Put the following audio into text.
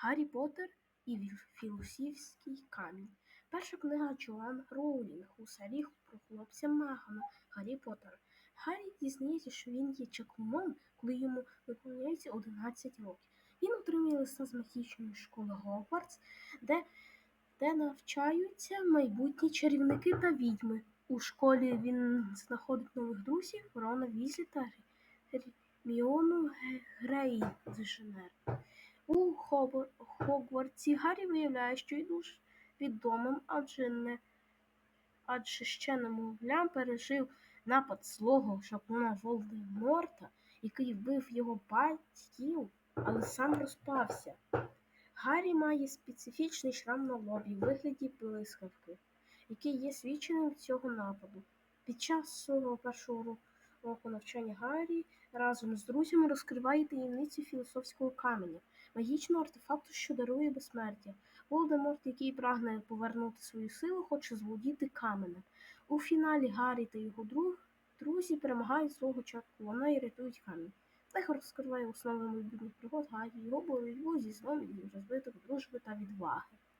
Гаррі Поттер і філософський камінь. Перша книга Джоан Роулінг у серії про хлопця Мегана Гаррі Поттера. Гаррі дізнається, що він є чаклуном, коли йому виповняється 11 років. Він отримує листа з магічної школи Гогвартс, де, де навчаються майбутні чарівники та відьми. У школі він знаходить нових друзів Рона Візлі та Герміону Грейнджер. У Хогвартсі Гаррі виявляє, що й душ відомим, адже не адже ще немовлям пережив напад злого шаклуна Волдеморта, який вбив його батьків, але сам розпався. Гаррі має специфічний шрам на лобі в вигляді блискавки, який є свідченням цього нападу. Під час свого першого ро- року навчання Гаррі разом з друзями розкриває таємниці філософського каменя, магічного артефакту, що дарує безсмертя. Волдеморт, який прагне повернути свою силу, хоче зволодіти каменем. У фіналі Гаррі та його друг, друзі перемагають свого чаклуна і рятують камінь. Лего розкриває основи майбутніх пригод Гаррі, його боротьбу зі злом і розбиток дружби та відваги.